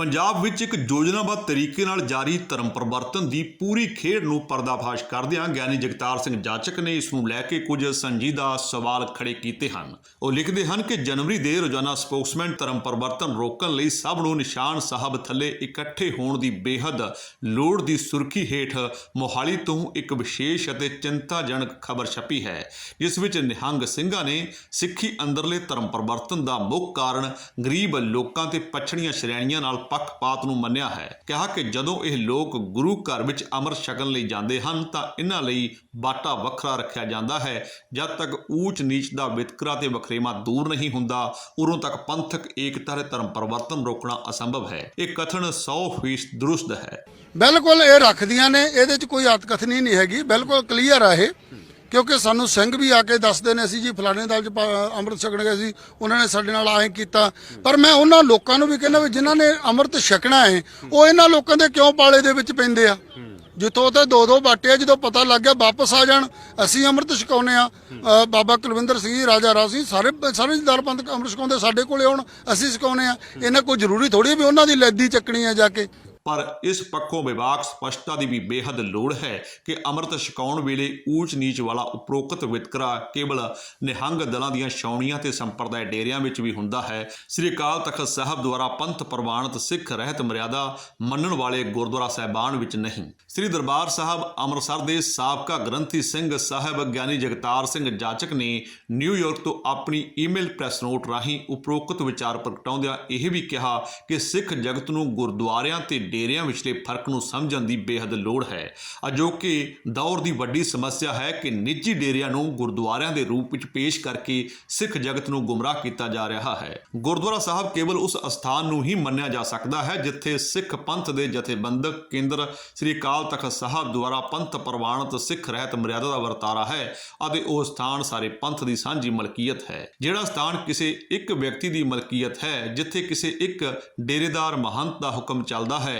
ਪੰਜਾਬ ਵਿੱਚ ਇੱਕ ਯੋਜਨਾਬੱਧ ਤਰੀਕੇ ਨਾਲ ਜਾਰੀ ਧਰਮ ਪਰਿਵਰਤਨ ਦੀ ਪੂਰੀ ਖੇਡ ਨੂੰ ਪਰਦਾਫਾਸ਼ ਕਰਦਿਆਂ ਗਿਆਨੀ ਜਗਤਾਰ ਸਿੰਘ ਜਾਚਕ ਨੇ ਇਸ ਨੂੰ ਲੈ ਕੇ ਕੁਝ ਸੰਜੀਦਾ ਸਵਾਲ ਖੜੇ ਕੀਤੇ ਹਨ। ਉਹ ਲਿਖਦੇ ਹਨ ਕਿ ਜਨਵਰੀ ਦੇ ਰੋਜ਼ਾਨਾ ਸਪੋਕਸਮੈਨ ਧਰਮ ਪਰਿਵਰਤਨ ਰੋਕਣ ਲਈ ਸਭ ਨੂੰ ਨਿਸ਼ਾਨ ਸਾਹਿਬ ਥੱਲੇ ਇਕੱਠੇ ਹੋਣ ਦੀ ਬੇਹੱਦ ਲੋੜ ਦੀ ਸੁਰਖੀ ਹੇਠ ਮੋਹਾਲੀ ਤੋਂ ਇੱਕ ਵਿਸ਼ੇਸ਼ ਅਤੇ ਚਿੰਤਾਜਨਕ ਖਬਰ ਛਪੀ ਹੈ। ਜਿਸ ਵਿੱਚ ਨਿਹੰਗ ਸਿੰਘਾਂ ਨੇ ਸਿੱਖੀ ਅੰਦਰਲੇ ਧਰਮ ਪਰਿਵਰਤਨ ਦਾ ਮੁੱਖ ਕਾਰਨ ਗਰੀਬ ਲੋਕਾਂ ਤੇ ਪਛੜੀਆਂ ਸ਼੍ਰੇਣੀਆਂ ਨਾਲ ਪੱਖਪਾਤ ਨੂੰ ਮੰਨਿਆ ਹੈ। ਕਿਹਾ ਕਿ ਜਦੋਂ ਇਹ ਲੋਕ ਗੁਰੂ ਘਰ ਵਿੱਚ ਅੰਮ੍ਰਿਤ ਛਕਣ ਲਈ ਜਾਂਦੇ ਹਨ, ਤਾਂ ਇਹਨਾਂ ਲਈ ਬਾਟਾ ਵੱਖਰਾ ਰੱਖਿਆ ਜਾਂਦਾ ਹੈ। ਜਦ ਤੱਕ ਊਚ ਨੀਚ ਦਾ ਵਿਤਕਰਾ ਤੇ ਵਖਰੇਵਾ ਦੂਰ ਨਹੀਂ ਹੁੰਦਾ, ਉਦੋਂ ਤੱਕ ਪੰਥਕ ਏਕਤਾ ਦੇ ਧਰਮ ਪਰਿਵਰਤਨ ਰੋਕਣਾ ਅਸੰਭਵ ਹੈ। ਇਹ ਕਥਨ 100% ਦਰੁਸਤ ਹੈ। ਬਿਲਕੁਲ ਇਹ ਰੱਖਦੀਆਂ ਨੇ, ਇਹਦੇ 'ਚ ਕੋਈ ਅਤਕਥਨੀ ਨਹੀਂ ਹੈਗੀ। ਬਿਲਕੁਲ ਕਲੀਅਰ ਆ ਇਹ। ਕਿਉਂਕਿ ਸਾਨੂੰ ਸਿੰਘ ਵੀ ਆ ਕੇ ਦੱਸਦੇ ਨੇ ਅਸੀਂ ਜੀ ਫਲਾਣੇ ਦਲ 'ਚ ਪਾ- ਅੰਮ੍ਰਿਤ ਛਕਣ ਗਏ ਸੀ ਉਹਨਾਂ ਨੇ ਸਾਡੇ ਨਾਲ ਆਏ ਕੀਤਾ। ਪਰ ਮੈਂ ਉਹਨਾਂ ਲੋਕਾਂ ਨੂੰ ਵੀ ਕਹਿੰਦਾ ਵੀ ਜਿਨ੍ਹਾਂ ਨੇ ਅੰਮ੍ਰਿਤ ਛਕਣਾ ਹੈ ਉਹ ਇਹਨਾਂ ਲੋਕਾਂ ਦੇ ਕਿਉਂ ਪਾਲੇ ਦੇ ਵਿੱਚ ਪੈਂਦੇ ਆ? ਜਿੱਥੋਂ ਤੇ ਦੋ ਦੋ ਬਾਟੇ ਆ ਜਦੋਂ ਪਤਾ ਲੱਗ ਗਿਆ ਵਾਪਸ ਆ ਜਾਣ ਅਸੀਂ ਅੰਮ੍ਰਿਤ ਛਕਾਉਨੇ ਆ। ਬਾਬਾ ਕੁਲਵਿੰਦਰ ਸਿੰਘ ਜੀ, ਰਾਜਾ ਰਾਜ ਸਿੰਘ ਸਾਰੇ ਸਾਰੇ ਦਰਪੰਥ ਅੰਮ੍ਰਿਤ ਛਕਾਉਂਦੇ ਸਾਡੇ ਕੋਲੇ ਆਉਣ ਅਸੀਂ ਛਕਾਉਨੇ ਆ। ਇਹਨਾਂ ਕੋਈ ਜ਼ਰੂਰੀ ਥੋੜੀ ਵੀ ਉਹਨਾਂ ਦੀ ਲੈਦੀ ਚੱਕਣੀ ਆ ਜਾ ਕੇ। ਪਰ ਇਸ ਪੱਖੋਂ ਵਿਵਾਕ ਸਪਸ਼ਟਤਾ ਦੀ ਵੀ ਬੇਹੱਦ ਲੋੜ ਹੈ ਕਿ ਅੰਮ੍ਰਿਤ ਛਕਾਉਣ ਵੇਲੇ ਊਚ ਨੀਚ ਵਾਲਾ ਉਪਰੋਕਤ ਵਿਤਕਰਾ ਕੇਵਲ ਨਿਹੰਗ ਦਲਾਂ ਦੀਆਂ ਛਾਉਣੀਆਂ ਤੇ ਸੰਪਰਦਾਇ ਡੇਰਿਆਂ ਵਿੱਚ ਵੀ ਹੁੰਦਾ ਹੈ। ਸ੍ਰੀ ਅਕਾਲ ਤਖਤ ਸਾਹਿਬ ਦੁਆਰਾ ਪੰਥ ਪ੍ਰਵਾਨਿਤ ਸਿੱਖ ਰਹਿਤ ਮਰਿਆਦਾ ਮੰਨਣ ਵਾਲੇ ਗੁਰਦੁਆਰਾ ਸਾਹਿਬਾਨ ਵਿੱਚ ਨਹੀਂ। ਸ੍ਰੀ ਦਰਬਾਰ ਸਾਹਿਬ ਅੰਮ੍ਰਿਤਸਰ ਦੇ ਸਾਬਕਾ ਗ੍ਰੰਥੀ ਸਿੰਘ ਸਾਹਿਬ ਗਿਆਨੀ ਜਗਤਾਰ ਸਿੰਘ ਜਾਚਕ ਨੇ ਨਿਊਯਾਰਕ ਤੋਂ ਆਪਣੀ ਈਮੇਲ ਪ੍ਰੈਸ ਨੋਟ ਰਾਹੀਂ ਉਪਰੋਕਤ ਵਿਚਾਰ ਪ੍ਰਗਟਾਉਂਦਿਆਂ ਇਹ ਵੀ ਕਿਹਾ ਕਿ ਸਿੱਖ ਜਗਤ ਨੂੰ ਗੁਰਦੁਆਰਿਆਂ ਤੇ ਡੇਰਿਆਂ ਵਿਚਲੇ ਫ਼ਰਕ ਨੂੰ ਸਮਝਣ ਦੀ ਬੇਹੱਦ ਲੋੜ ਹੈ। ਅਜੋਕੇ ਦੌਰ ਦੀ ਵੱਡੀ ਸਮੱਸਿਆ ਹੈ ਕਿ ਨਿੱਜੀ ਡੇਰਿਆਂ ਨੂੰ ਗੁਰਦੁਆਰਿਆਂ ਦੇ ਰੂਪ ਵਿੱਚ ਪੇਸ਼ ਕਰਕੇ ਸਿੱਖ ਜਗਤ ਨੂੰ ਗੁੰਮਰਾਹ ਕੀਤਾ ਜਾ ਰਿਹਾ ਹੈ। ਗੁਰਦੁਆਰਾ ਸਾਹਿਬ ਕੇਵਲ ਉਸ ਅਸਥਾਨ ਨੂੰ ਹੀ ਮੰਨਿਆ ਜਾ ਸਕਦਾ ਹੈ ਜਿੱਥੇ ਸਿੱਖ ਪੰਥ ਦੇ ਜਥੇਬੰਦਕ ਕੇਂਦਰ ਸ੍ਰੀ ਅਕਾਲ ਤਖਤ ਸਾਹਿਬ ਦੁਆਰਾ ਪੰਥ ਪ੍ਰਵਾਨਿਤ ਸਿੱਖ ਰਹਿਤ ਮਰਿਆਦਾ ਦਾ ਵਰਤਾਰਾ ਹੈ ਅਤੇ ਉਹ ਸਥਾਨ ਸਾਰੇ ਪੰਥ ਦੀ ਸਾਂਝੀ ਮਲਕੀਅਤ ਹੈ। ਜਿਹੜਾ ਸਥਾਨ ਕਿਸੇ ਇੱਕ ਵਿਅਕਤੀ ਦੀ ਮਲਕੀਅਤ ਹੈ, ਜਿੱਥੇ ਕਿਸੇ ਇੱਕ ਡੇਰੇਦਾਰ ਮਹੰਤ ਦਾ ਹੁਕਮ ਚੱਲਦਾ ਹੈ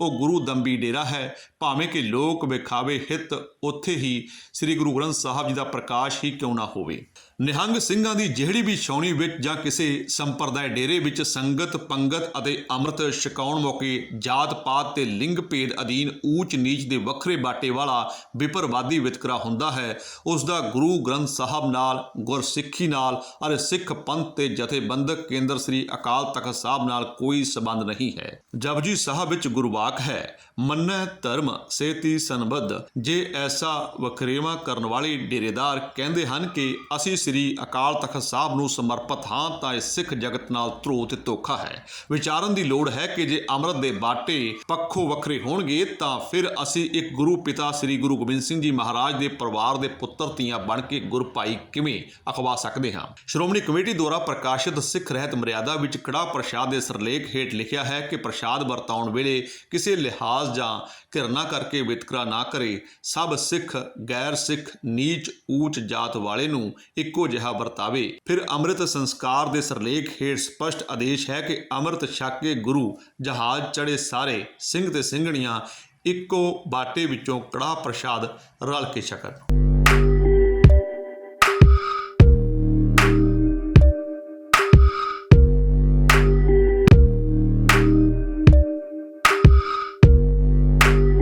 ਉਹ ਗੁਰੂ ਦੰਬੀ ਡੇਰਾ ਹੈ। ਭਾਵੇਂ ਕਿ ਲੋਕ ਵਿਖਾਵੇ ਹਿੱਤ, ਉੱਥੇ ਹੀ ਸ੍ਰੀ ਗੁਰੂ ਗ੍ਰੰਥ ਸਾਹਿਬ ਜੀ ਦਾ ਪ੍ਰਕਾਸ਼ ਹੀ ਕਿਉਂ ਨਾ ਹੋਵੇ। ਨਿਹੰਗ ਸਿੰਘਾਂ ਦੀ ਜਿਹੜੀ ਵੀ ਛਾਉਣੀ ਵਿੱਚ ਜਾਂ ਕਿਸੇ ਸੰਪਰਦਾਇ ਡੇਰੇ ਵਿੱਚ ਸੰਗਤ, ਪੰਗਤ ਅਤੇ ਅੰਮ੍ਰਿਤ ਛਕਾਉਣ ਮੌਕੇ ਜਾਤ ਪਾਤ ਤੇ ਲਿੰਗ ਭੇਦ ਅਧੀਨ ਊਚ ਨੀਚ ਦੇ ਵੱਖਰੇ ਬਾਟੇ ਵਾਲਾ ਵਿਪਰਵਾਦੀ ਵਿਤਕਰਾ ਹੁੰਦਾ ਹੈ। ਉਸ ਦਾ ਗੁਰੂ ਗ੍ਰੰਥ ਸਾਹਿਬ ਨਾਲ, ਗੁਰਸਿੱਖੀ ਨਾਲ ਅਤੇ ਸਿੱਖ ਪੰਥ ਤੇ ਜਥੇਬੰਦਕ ਕੇਂਦਰ ਸ੍ਰੀ ਅਕਾਲ ਤਖਤ ਸਾਹਿਬ ਨਾਲ ਕੋਈ ਸਬੰਧ ਨਹੀਂ ਹੈ। ਜਪਜੀ ਸਾਹਿਬ ਵਿੱਚ ਗੁਰਵਾਕ ਹੈ, ਮੰਨੈ ਧਰਮ ਸੇਤੀ ਸੰਬੱਧ ਜੇ ਐਸਾ ਵਖਰੇਵਾ ਕਰਨ ਵਾਲੇ ਡੇਰੇਦਾਰ ਕਹਿੰਦੇ ਹਨ ਕਿ ਅਸੀਂ ਸ੍ਰੀ ਅਕਾਲ ਤਖਤ ਸਾਹਿਬ ਨੂੰ ਸਮਰਪਿਤ ਹਾਂ, ਤਾਂ ਇਹ ਸਿੱਖ ਜਗਤ ਨਾਲ ਧਰੋ ਤੇ ਧੋਖਾ ਹੈ। ਵਿਚਾਰਨ ਦੀ ਲੋੜ ਹੈ ਕਿ ਜੇ ਅੰਮ੍ਰਿਤ ਦੇ ਬਾਟੇ ਪੱਖੋਂ ਵੱਖਰੇ ਹੋਣਗੇ, ਤਾਂ ਫਿਰ ਅਸੀਂ ਇੱਕ ਗੁਰੂ ਪਿਤਾ ਸ੍ਰੀ ਗੁਰੂ ਗੋਬਿੰਦ ਸਿੰਘ ਜੀ ਮਹਾਰਾਜ ਦੇ ਪਰਿਵਾਰ ਦੇ ਪੁੱਤਰ ਧੀਆਂ ਬਣ ਕੇ ਗੁਰਭਾਈ ਕਿਵੇਂ ਅਖਵਾ ਸਕਦੇ ਹਾਂ? ਸ਼੍ਰੋਮਣੀ ਕਮੇਟੀ ਦੁਆਰਾ ਪ੍ਰਕਾਸ਼ਿਤ ਸਿੱਖ ਰਹਿਤ ਮਰਿਆਦਾ ਵਿੱਚ ਕੜਾ ਪ੍ਰਸ਼ਾਦ ਦੇ ਸਰਲੇਖ ਹੇਠ ਲਿਖਿਆ ਹੈ ਕਿ ਪ੍ਰਸ਼ਾਦ ਵਰਤਾਉਣ ਵੇਲੇ ਕਿਸੇ ਲਿਹਾਜ਼ ਜਾਂ ਘਿਰਨਾ ਕਰਕੇ ਵਿਤਕਰਾ ਨਾ ਕਰੇ, ਸਭ ਸਿੱਖ, ਗੈਰ ਸਿੱਖ, ਨੀਚ, ਊਚ ਜਾਤ ਵਾਲੇ ਨੂੰ ਇੱਕੋ ਜਿਹਾ ਵਰਤਾਵੇ। ਫਿਰ ਅੰਮ੍ਰਿਤ ਸੰਸਕਾਰ ਦੇ ਸਰਲੇਖ ਹੇਠ ਸਪਸ਼ਟ ਆਦੇਸ਼ ਹੈ ਕਿ ਅੰਮ੍ਰਿਤ ਛਕ ਕੇ ਗੁਰੂ, ਜਹਾਜ਼ ਚੜੇ ਸਾਰੇ, ਸਿੰਘ ਤੇ ਸਿੰਘਣੀਆਂ ਇੱਕੋ ਬਾਟੇ ਵਿੱਚੋਂ ਕੜਾ ਪ੍ਰਸ਼ਾਦ ਰਲ ਕੇ ਛਕਣ।